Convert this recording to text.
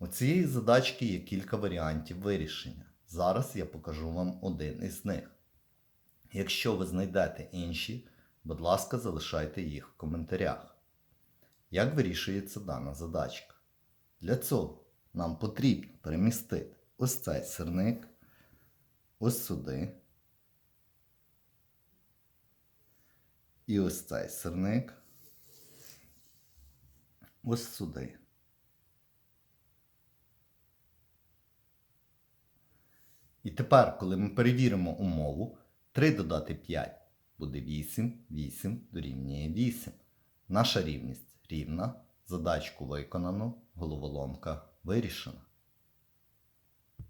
У цієї задачки є кілька варіантів вирішення. Зараз я покажу вам один із них. Якщо ви знайдете інші, будь ласка, залишайте їх в коментарях. Як вирішується дана задачка? Для цього нам потрібно перемістити ось цей сирник, ось сюди. І ось цей сирник. Ось сюди. Тепер, коли ми перевіримо умову, 3 додати 5 буде 8, 8 дорівнює 8. Наша рівність рівна. Задачку виконано, головоломка вирішена.